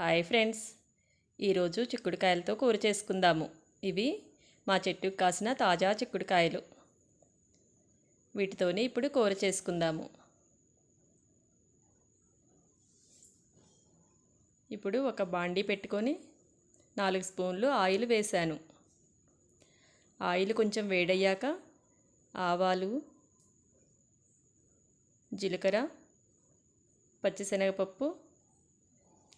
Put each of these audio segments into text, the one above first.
Hi friends. ఈరోజు చిక్కుడుకాయలతో కూర చేసుకుందాము. ఇవి మా చెట్టుకు కాసిన తాజా చిక్కుడుకాయలు. వీటితోనే ఇప్పుడు కూర చేసుకుందాము. ఇప్పుడు ఒక బాండీ పెట్టుకొని నాలుగు స్పూన్లు ఆయిల్ వేశాను. ఆయిల్ కొంచెం వేడయ్యాక ఆవాలు జీలకర్ర పచ్చిశనగపప్పు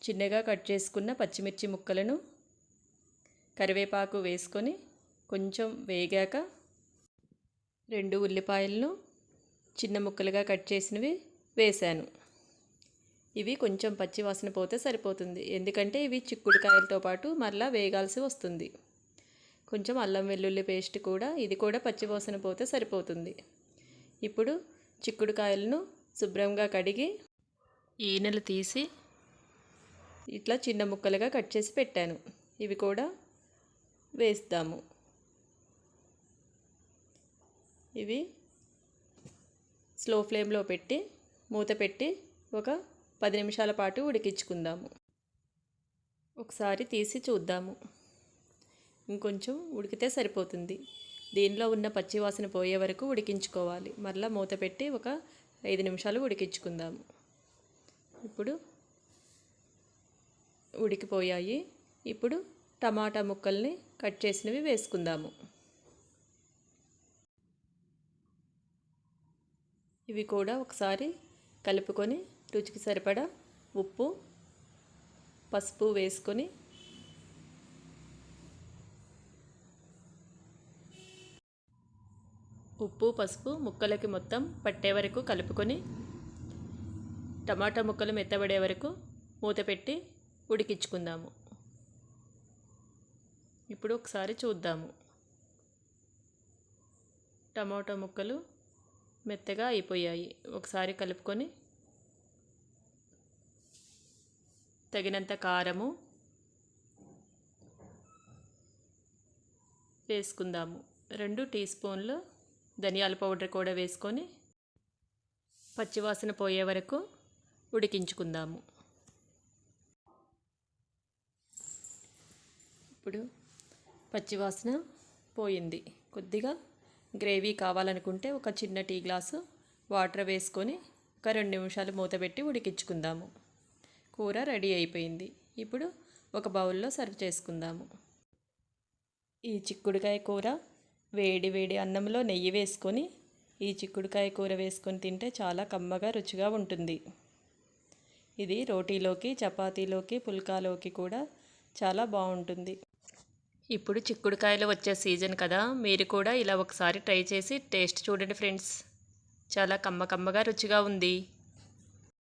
చిన్నగా కట్ చేసుకున్న పచ్చిమిర్చి ముక్కలను కరివేపాకు వేసుకొని కొంచెం వేగాక రెండు ఉల్లిపాయలను చిన్న ముక్కలుగా కట్ చేసినవి వేశాను. ఇవి కొంచెం పచ్చి వాసన పోతే సరిపోతుంది. ఎందుకంటే ఇవి చిక్కుడుకాయలతో పాటు మరలా వేగాల్సి వస్తుంది. కొంచెం అల్లం వెల్లుల్లి పేస్ట్ కూడా ఇది కూడా పచ్చి వాసన పోతే సరిపోతుంది. ఇప్పుడు చిక్కుడుకాయలను శుభ్రంగా కడిగి ఈనెలు తీసి ఇట్లా చిన్న ముక్కలుగా కట్ చేసి పెట్టాను. ఇవి కూడా వేస్తాము. ఇవి స్లో ఫ్లేమ్లో పెట్టి మూత పెట్టి ఒక పది నిమిషాల పాటు ఉడికించుకుందాము. ఒకసారి తీసి చూద్దాము. ఇంకొంచెం ఉడికితే సరిపోతుంది. దీనిలో ఉన్న పచ్చి వాసన పోయే వరకు ఉడికించుకోవాలి. మరలా మూత పెట్టి ఒక ఐదు నిమిషాలు ఉడికించుకుందాము. ఇప్పుడు ఉడికిపోయాయి. ఇప్పుడు టమాటా ముక్కల్ని కట్ చేసినవి వేసుకుందాము. ఇవి కూడా ఒకసారి కలుపుకొని రుచికి సరిపడా ఉప్పు పసుపు వేసుకొని ఉప్పు పసుపు ముక్కలకి మొత్తం పట్టే వరకు కలుపుకొని టమాటా ముక్కలు మెత్తబడే వరకు మూత పెట్టి ఉడికించుకుందాము. ఇప్పుడు ఒకసారి చూద్దాము. టమాటా ముక్కలు మెత్తగా అయిపోయాయి. ఒకసారి కలుపుకొని తగినంత కారము వేసుకుందాము. రెండు టీ స్పూన్లు ధనియాల పౌడర్ కూడా వేసుకొని పచ్చివాసన పోయే వరకు ఉడికించుకుందాము. ఇప్పుడు పచ్చివాసన పోయింది. కొద్దిగా గ్రేవీ కావాలనుకుంటే ఒక చిన్న టీ గ్లాసు వాటర్ వేసుకొని ఒక రెండు నిమిషాలు మూత పెట్టి ఉడికించుకుందాము. కూర రెడీ అయిపోయింది. ఇప్పుడు ఒక బౌల్లో సర్వ్ చేసుకుందాము. ఈ చిక్కుడుకాయ కూర వేడి వేడి అన్నంలో నెయ్యి వేసుకొని ఈ చిక్కుడుకాయ కూర వేసుకొని తింటే చాలా కమ్మగా రుచిగా ఉంటుంది. ఇది రోటీలోకి చపాతీలోకి పుల్కాలోకి కూడా చాలా బాగుంటుంది. ఇప్పుడు చిక్కుడుకాయలు వచ్చే సీజన్ కదా మీరు కూడా ఇలా ఒకసారి ట్రై చేసి టేస్ట్ చూడండి ఫ్రెండ్స్. చాలా కమ్మ కమ్మగా రుచిగా ఉంది.